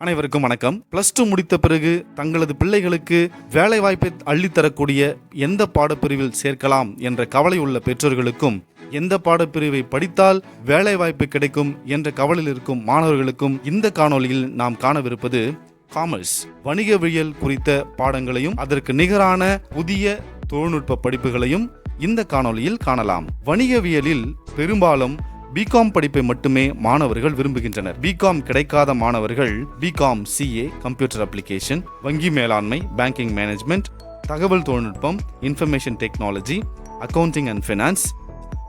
அனைவருக்கும் வணக்கம். Plus two முடித்த பிறகு தங்களது பிள்ளைகளுக்கு வேலை வாய்ப்பை அள்ளித்தரக்கூடிய எந்த பாடப்பிரிவில் சேர்க்கலாம் என்ற கவலை உள்ள பெற்றோர்களுக்கும் எந்த பாடப்பிரிவை படித்தால் வேலை வாய்ப்பு கிடைக்கும் என்ற கவலையில் இருக்கும் மாணவர்களுக்கும் இந்த காணொளியில் நாம் காணவிருப்பது காமர்ஸ் வணிகவியல் குறித்த பாடங்களையும் அதற்கு நிகரான புதிய தொழில்நுட்ப படிப்புகளையும் இந்த காணொளியில் காணலாம். வணிகவியலில் பெரும்பாலும் பிகாம் படிப்பை மட்டுமே மாணவர்கள் விரும்புகின்றனர். பிகாம் கிடைக்காத மாணவர்கள் பிகாம் சிஏ கம்ப்யூட்டர் அப்ளிகேஷன் வங்கி மேலாண்மை பேங்கிங் மேனேஜ்மெண்ட் தகவல் தொழில்நுட்பம் information technology accounting and finance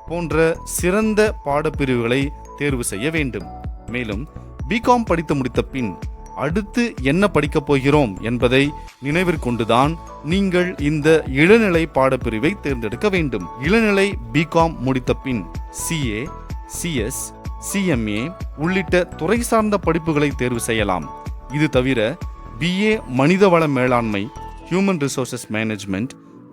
போன்ற சிறந்த பாடப்பிரிவுகளை தேர்வு செய்ய வேண்டும். மேலும் பிகாம் படித்து முடித்த பின் அடுத்து என்ன படிக்கப் போகிறோம் என்பதை நினைவிற்கொண்டுதான் நீங்கள் இந்த இளநிலை பாடப்பிரிவை தேர்ந்தெடுக்க வேண்டும். இளநிலை பிகாம் முடித்த பின் சிஏ சிஎஸ் சிஎம்ஏ உள்ளிட்ட துறை சார்ந்த படிப்புகளை தேர்வு செய்யலாம். இது தவிர பிஏ மனிதவள மேலாண்மை human resources management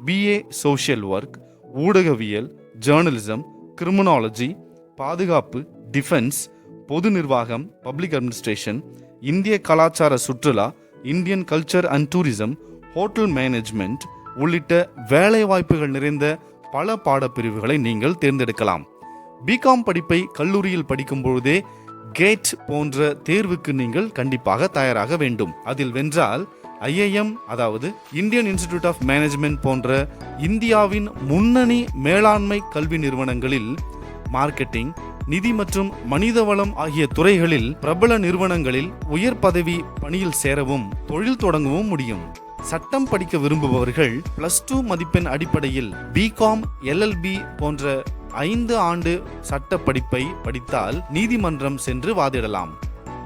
BA social work ஊடகவியல் journalism criminology பாதுகாப்பு டிஃபென்ஸ் பொது நிர்வாகம் பப்ளிக் அட்மினிஸ்ட்ரேஷன் இந்திய கலாச்சார சுற்றுலா Indian culture and tourism hotel management உள்ளிட்ட வேலை வாய்ப்புகள் நிறைந்த பல பாடப்பிரிவுகளை நீங்கள் தேர்ந்தெடுக்கலாம். பிகாம் படிப்பை கல்லூரியில் படிக்கும் பொழுதே கேட் போன்ற தேர்வுக்கு நீங்கள் கண்டிப்பாக தயாராக வேண்டும். அதில் வென்றால் ஐஏஎம் அதாவது இந்தியன் இன்ஸ்டிடியூட் ஆஃப் மேனேஜ்மெண்ட் போன்ற இந்தியாவின் முன்னணி மேலாண்மை கல்வி நிறுவனங்களில் மார்க்கெட்டிங் நிதி மற்றும் மனிதவளம் ஆகிய துறைகளில் பிரபல நிறுவனங்களில் உயர் பதவி பணியில் சேரவும் தொழில் தொடங்கவும் முடியும். சட்டம் படிக்க விரும்புபவர்கள் பிளஸ் டூ மதிப்பெண் அடிப்படையில் பிகாம் எல்எல்பி போன்ற ஐந்து ஆண்டு சட்ட படிப்பை படித்தால் நீதிமன்றம் சென்று வாதிடலாம்.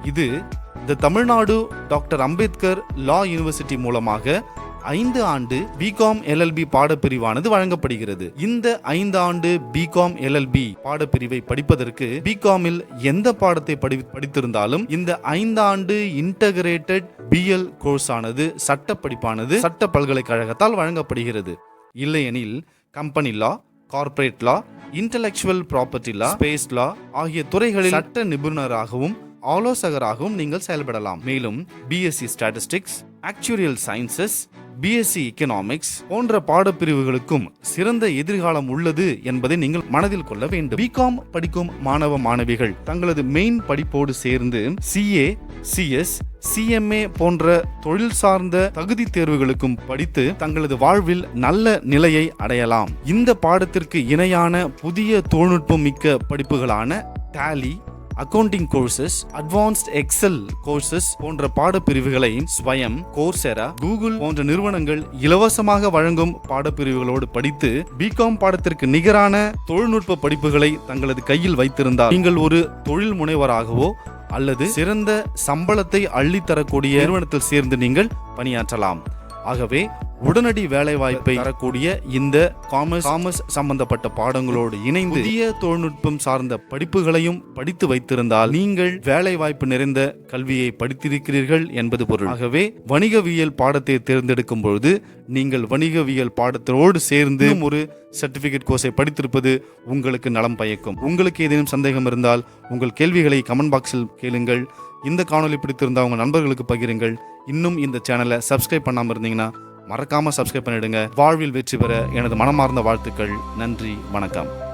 இது the Tamil Nadu doctor Ambedkar law university மூலமாக ஐந்து ஆண்டு பிகாம் எல்எல்பி பாடப்பிரிவானது வழங்கப்படுகிறது. இந்த ஐந்து ஆண்டு பிகாம் எல்எல்பி பாடப்பிரிவை படிப்பதற்கு பிகாமில் எந்த பாடத்தை படி படித்திருந்தாலும் இந்த ஐந்து ஆண்டு இன்டகிரேட்டட் பிஎல் கோர்ஸ் ஆனது சட்ட படிப்பானது சட்ட பல்கலைக்கழகத்தால் வழங்கப்படுகிறது. இல்லையெனில் company law corporate law intellectual property law space law ஆகிய துறைகளில் சட்ட நிபுணராகவும் ஆலோசகராகவும் நீங்கள் செயல்படலாம். மேலும் BSc statistics actuarial sciences BSc economics போன்ற பாடப்பிரிவுகளுக்கும் சிறந்த எதிர்காலம் உள்ளது என்பதை நீங்கள் மனதில் கொள்ள வேண்டும். பிகாம் படிக்கும் மாணவ மாணவிகள் தங்களது மெயின் படிப்போடு சேர்ந்து சிஏ சிஎஸ் சிஎம்ஏ போன்ற தொழில் சார்ந்த தகுதி தேர்வுகளுக்கும் படித்து தங்களது வாழ்வில் நல்ல நிலையை அடையலாம். இந்த பாடத்திற்கு இணையான புதிய தொழில்நுட்பம் மிக்க படிப்புகளான Tally accounting courses advanced Excel courses போன்ற பாடப்பிரிவுகளை ஸ்வயம் கோர்செரா கூகுள் போன்ற நிறுவனங்கள் இலவசமாக வழங்கும் பாடப்பிரிவுகளோடு படித்து பிகாம் பாடத்திற்கு நிகரான தொழில்நுட்ப படிப்புகளை தங்களது கையில் வைத்திருந்தால் நீங்கள் ஒரு தொழில் முனைவராகவோ அல்லது சிறந்த சம்பளத்தை அள்ளித்தரக்கூடிய நிறுவனத்தில் சேர்ந்து நீங்கள் பணியாற்றலாம். ஆகவே உடனடி வேலை வாய்ப்பை தரக்கூடிய இந்த காமர்ஸ் காமர்ஸ் சம்பந்தப்பட்ட பாடங்களோடு இணைந்து புதிய தொழில்நுட்பம் சார்ந்த படிப்புகளையும் படித்து வைத்திருந்தால் நீங்கள் வேலை வாய்ப்பு நிறைந்த கல்வியை படித்திருக்கிறீர்கள் என்பது பொருள். ஆகவே வணிகவியல் பாடத்தை தேர்ந்தெடுக்கும் பொழுது நீங்கள் வணிகவியல் பாடத்தோடு சேர்ந்து ஒரு சர்டிபிகேட் கோர்ஸை படித்திருப்பது உங்களுக்கு நலம் பயக்கும். உங்களுக்கு ஏதேனும் சந்தேகம் இருந்தால் உங்கள் கேள்விகளை கமெண்ட் பாக்ஸில் கேளுங்கள். இந்த காணொலி பிடித்திருந்தால் உங்கள் நண்பர்களுக்கு பகிருங்கள். இன்னும் இந்த சேனலை சப்ஸ்கிரைப் பண்ணாமல் இருந்தீங்கன்னா மறக்காம சப்ஸ்கிரைப் பண்ணிவிடுங்க வாழ்வில் வெற்றி பெற எனது மனமார்ந்த வாழ்த்துக்கள். நன்றி வணக்கம்.